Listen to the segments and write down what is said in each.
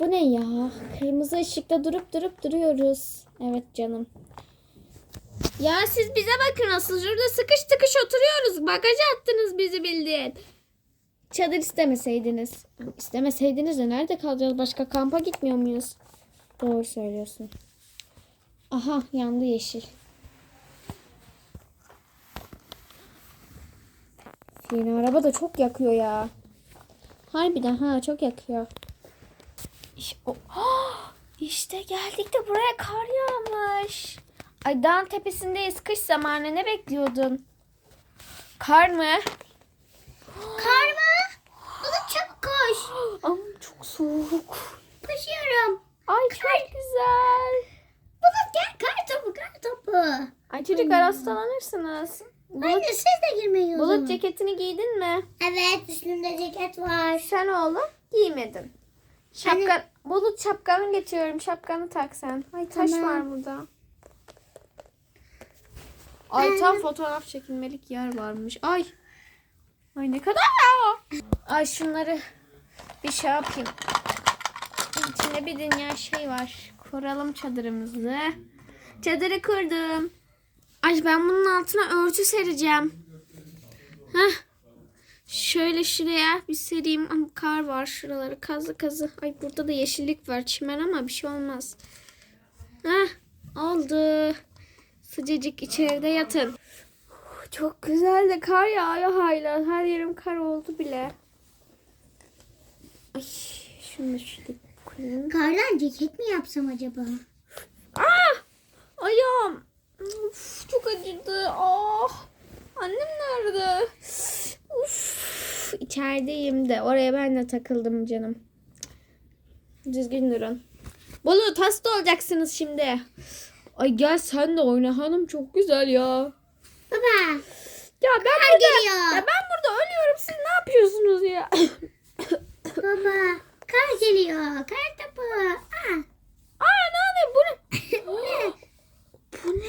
Bu ne ya? Kırmızı ışıkta durup durup duruyoruz. Evet canım. Ya siz bize bakın asıl şurada sıkış tıkış oturuyoruz. Bagaja attınız bizi bildiğin. Çadır istemeseydiniz. İstemeseydiniz de nerede kalacağız? Başka kampa gitmiyor muyuz? Doğru söylüyorsun. Aha yandı yeşil. Yeni araba da çok yakıyor ya. Harbiden ha çok yakıyor. İşte, Ah! işte geldik de buraya kar yağmış. Ay dağın tepesindeyiz kış zamanı ne bekliyordun? Kar mı? Kar mı? Bulut çabuk koş. Ama çok soğuk. Koşuyorum. Ay çok güzel. Bulut gel kar topu kar topu. Ay çocuklar hastalanırsınız. Bulut, Anne siz de girmeyin o zaman. bulut ceketini giydin mi? Evet üstünde ceket var. Sen oğlum giymedin. Şapka, bulut şapkanı getiriyorum. Şapkanı tak sen. Ay taş Tamam. var burada. Ay tam fotoğraf çekilmelik yer varmış. Ay. Ay ne kadar. Ay şunları bir şey yapayım. İçinde bir dünya şey var. Kuralım çadırımızı. Çadırı kurdum. Ay ben bunun altına örtü sereceğim. Heh. Şöyle şuraya bir sereyim. Ama kar var şuraları kazı kazı. Ay burada da yeşillik var çimen ama bir şey olmaz. Heh oldu. Sıcacık içeride yatın. Çok güzel de kar yağıyor hala. Her yerim kar oldu bile. Ay şunu şöyle koyayım. Kardan ceket mi yapsam acaba? Ah! Ayağım. Uf, çok acıdı. Ah! Annem nerede? Uf, içerideyim de. Oraya ben de takıldım canım. Düzgün durun. Bulut hasta olacaksınız şimdi. Ay gel sen de oyna hanım çok güzel ya. Baba. Ya ben Kar burada, geliyor. ya ben burada ölüyorum. Siz ne yapıyorsunuz ya? Baba. Kar geliyor. Kar topu. Aa. Aa ne oluyor? Bu ne? Bu ne? Bu ne?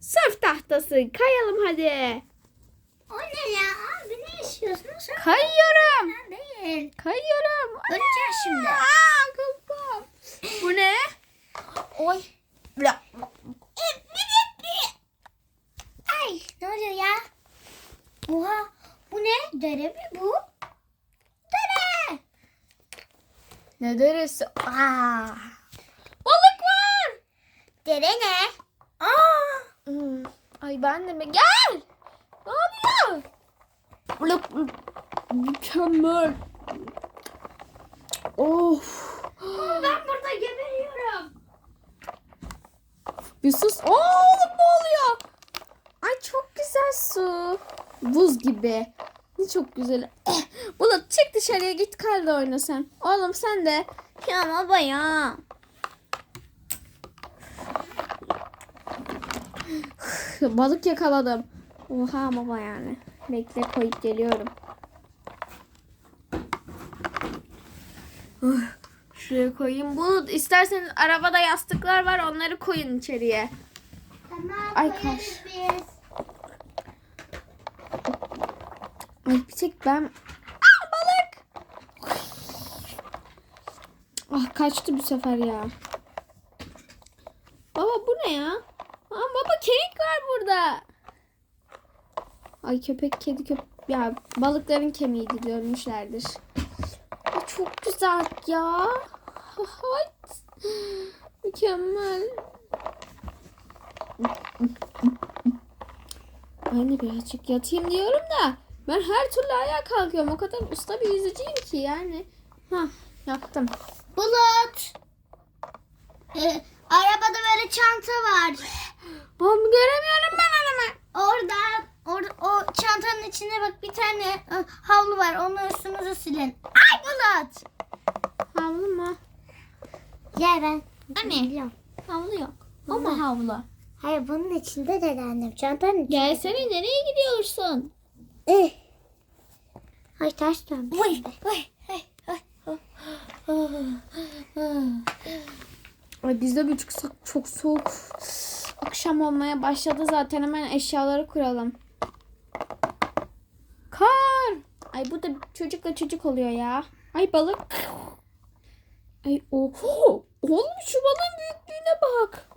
Sörf tahtası. Kayalım hadi. Yaşıyorsunuz? Kayıyorum. Ben değil. Kayıyorum. Öleceğiz şimdi. Aa, kafam. Bu ne? Oy. La. Ay ne oluyor ya? Oha. Bu ne? Dere mi bu? Dere. Ne deresi? Aa. Balık var. Dere ne? Aa. Hmm. Ay ben de mi? Gel. Ne oluyor? Mükemmel. Of. Ben burada geberiyorum. Bir sus. Aa, oğlum ne oluyor? Ay çok güzel su. Buz gibi. Ne çok güzel. Bulut çık dışarıya git karla oyna sen. Oğlum sen de. Ya baba ya. Balık yakaladım. Oha baba yani. Bekle koyup geliyorum. Şuraya koyayım. Bulut isterseniz arabada yastıklar var onları koyun içeriye. Tamam Ay, kaş. Ay bir tek ben... Aa balık! Ah kaçtı bu sefer ya. Baba bu ne ya? Aa baba kemik var burada. Ay köpek kedi köpek... Ya balıkların kemiğiydi dönmüşlerdir. Ay, çok güzel ya. Mükemmel. Ben de birazcık yatayım diyorum da ben her türlü ayağa kalkıyorum. O kadar usta bir yüzücüyüm ki yani. Hah yaptım. Bulut. Ee, arabada böyle çanta var. Oğlum göremiyorum ben önümü. Orada, orada o çantanın içinde bak bir tane e, havlu var. Onu üstünüzü silin. Ay Bulut. Havlu mu? Gel ben. Anne. Biliyorum. Havlu yok. O mu havlu? Hayır bunun içinde de annem. Çantanın içinde. Gelsene nereye gidiyorsun? Eh. Ay ters dönmüş. Oy, oy, oy, oy. Ay bizde bir çıksak çok soğuk. Akşam olmaya başladı zaten hemen eşyaları kuralım. Kar. Ay bu da çocukla çocuk oluyor ya. Ay balık. Ay oho. Oğlum şu balon büyüklüğüne bak.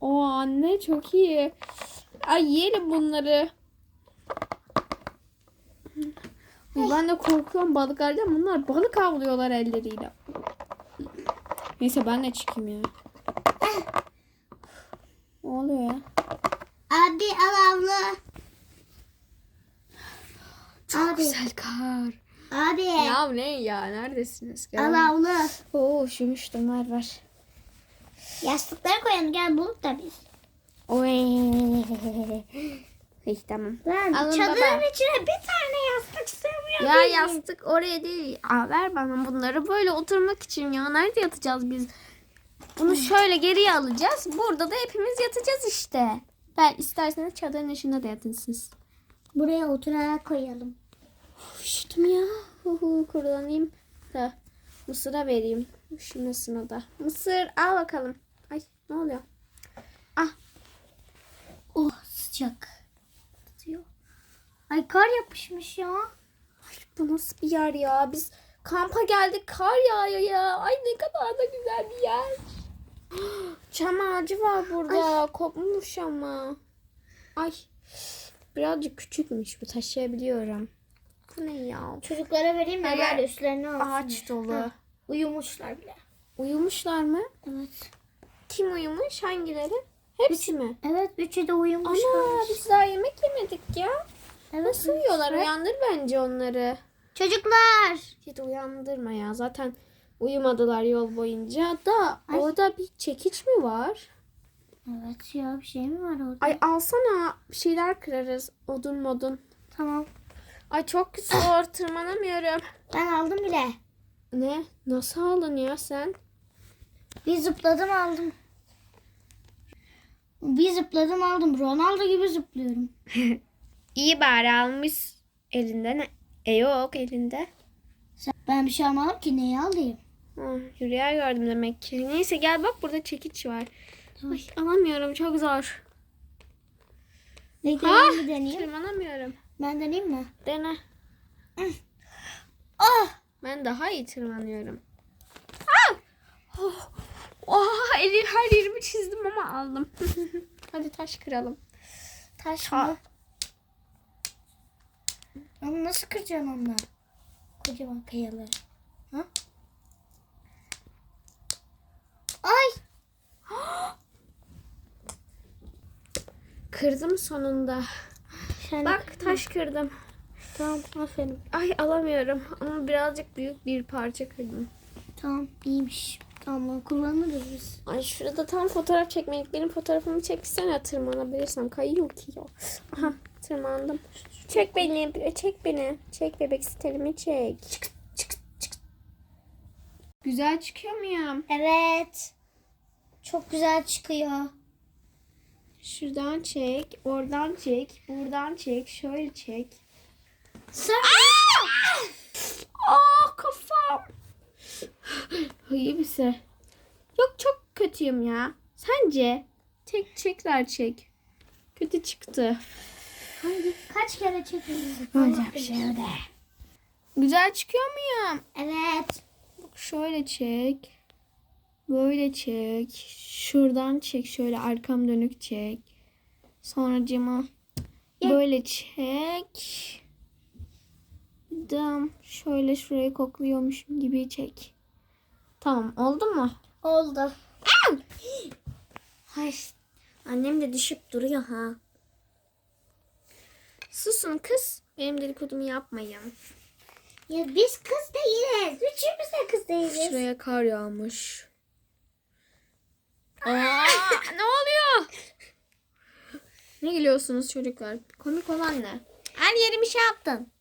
O anne çok iyi. Ay yiyelim bunları. Ben de korkuyorum balıklardan. Bunlar balık avlıyorlar elleriyle. Neyse ben de çıkayım ya. Ne oluyor ya? Abi al. Çok Abi. Güzel kar. Abi. Ya ne ya? Neredesiniz? Gel. Al abla. Oo üşümüştüm ver ver. Yastıkları koyalım gel bulut da biz. Oy. İyi tamam. Ben Alın çadırın baba. içine bir tane yastık sığmıyor. Ya değil. yastık oraya değil. Aa, ver bana bunları böyle oturmak için ya. Nerede yatacağız biz? Bunu şöyle geriye alacağız. Burada da hepimiz yatacağız işte. Ben isterseniz çadırın içinde de yatın siz. Buraya oturarak koyalım. Üşüdüm ya. Hu hu kurulanayım da Mısır'a vereyim. Üşümesine da. Mısır al bakalım. Ay ne oluyor? Ah Oh sıcak. Tutuyor. Ay kar yapışmış ya. bu nasıl bir yer ya? Biz kampa geldik kar yağıyor ya. Ay ne kadar da güzel bir yer. Çam ağacı var burada. Kopmuş ama. Ay birazcık küçükmüş bu taşıyabiliyorum. Bu ne ya? Çocuklara vereyim mi? Yer Böyle üstlerine alsın. Ağaç dolu. Ha, Uyumuşlar bile. Uyumuşlar mı? Evet. Kim uyumuş? Hangileri? Hepsi mi? Evet üçü de uyumuşlar. Ana biz daha yemek yemedik ya. Evet. Nasıl uyuyorlar? Uyandır bence onları. Çocuklar. Hiç uyandırma ya. Zaten uyumadılar yol boyunca da Ay. orada bir çekiç mi var? Evet ya bir şey mi var orada? Ay alsana bir şeyler kırarız. Odun modun. Tamam. Ay çok zor tırmanamıyorum. Ben aldım bile. Ne? Nasıl aldın ya sen? Bir zıpladım aldım. Bir zıpladım aldım. Ronaldo gibi zıplıyorum. İyi bari almış elinden. E yok elinde. Ben bir şey almadım ki neyi alayım? Hülya gördüm demek ki. Neyse gel bak burada çekiç var. Tamam. Ay alamıyorum çok zor. Ne Ha? deneyeyim? Tırmanamıyorum. Ben deneyeyim mi? Dene. Ah! Ben daha iyi tırmanıyorum. Ah! Oh! Oha eli, her yerimi çizdim ama aldım. Hadi taş kıralım. Taş mı? Ama nasıl kıracağım onunla? Kocaman kayaları. Ha? Ay! Kırdım sonunda. Sen Bak taş kırdım. Tamam aferin. Ay alamıyorum ama birazcık büyük bir parça kırdım. Tamam iyiymiş. Tamam kullanırız biz. Ay şurada tam fotoğraf çekmek. Benim fotoğrafımı çeksene tırmanabilirsem. Kayıyor ki ya. Aha tırmandım. Çek beni, çek beni. Çek bebek sitelimi çek. Güzel çıkıyor muyum? Evet. Çok güzel çıkıyor. Şuradan çek, oradan çek, buradan çek, şöyle çek. Sen... Aa kafam. İyi misin? Yok çok kötüyüm ya. Sence? Tek tekrar çek. Kötü çıktı. Hangi? Kaç kere çekiyorsun? Olacak bir şey de. Güzel çıkıyor muyum? Evet. Bak şöyle çek. Böyle çek. Şuradan çek. Şöyle arkam dönük çek. Sonra cima böyle çek. Dım. Şöyle şurayı kokluyormuşum gibi çek. Tamam oldu mu? Oldu. Ay, annem de düşüp duruyor ha. Susun kız. Benim dedikodumu yapmayın. Ya biz kız değiliz. Üçümüz de kız değiliz. Şuraya kar yağmış. Aa, ne oluyor? Ne gülüyorsunuz çocuklar? Komik olan ne? Her yerimi şey yaptın.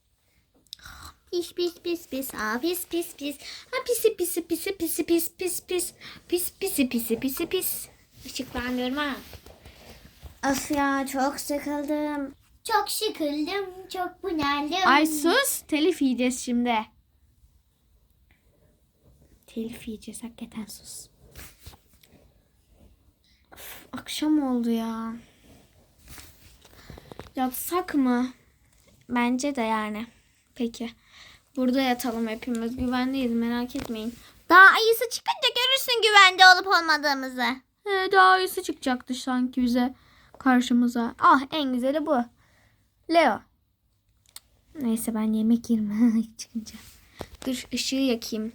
Pis pis pis pis. Aa pis pis pis. Ha pisi pisi pisi pisi pis pis pis. Pis pisi pisi pisi pis. Işıklanıyorum ha. Of ya çok sıkıldım. Çok sıkıldım. Çok bunaldım. Ay sus. Telif yiyeceğiz şimdi. Telif yiyeceğiz hakikaten sus. Of, akşam oldu ya. Yatsak mı? Bence de yani. Peki. Burada yatalım hepimiz. Güvendeyiz merak etmeyin. Daha ayısı çıkınca görürsün güvende olup olmadığımızı. He, daha iyisi çıkacaktı sanki bize karşımıza. Ah en güzeli bu. Leo. Neyse ben yemek yerim çıkınca. Dur ışığı yakayım.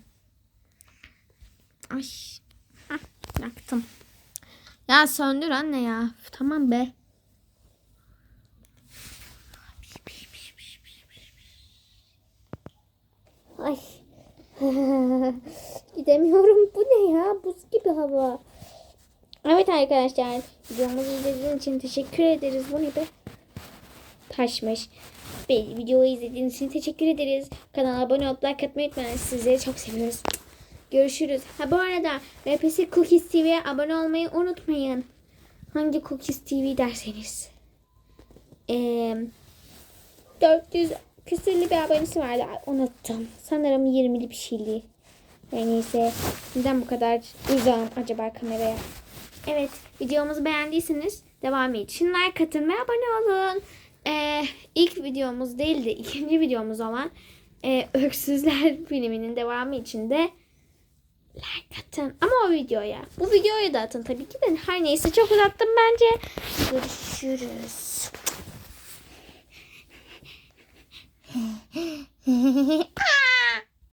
Ay. Hah, yaktım. Ya söndür anne ya. Tamam be. Ay. Gidemiyorum. Bu ne ya? Buz gibi hava. Evet arkadaşlar. Videomuzu izlediğiniz için teşekkür ederiz. Bu ne be? Taşmış. Videoyu izlediğiniz için teşekkür ederiz. Kanala abone olup like atmayı unutmayın. Sizleri çok seviyoruz. Görüşürüz. Ha bu arada RPS Cookies TV'ye abone olmayı unutmayın. Hangi Cookies TV derseniz. Eee 400 küsürlü bir abonesi vardı. Unuttum. Sanırım 20'li bir şeyli. Her neyse. Neden bu kadar uzağım acaba kameraya? Evet. Videomuzu beğendiyseniz devam için like atın ve abone olun. Ee, ilk videomuz değil de ikinci videomuz olan e, Öksüzler filminin devamı için de like atın. Ama o videoya. Bu videoyu da atın tabii ki de. Her neyse çok uzattım bence. Görüşürüz.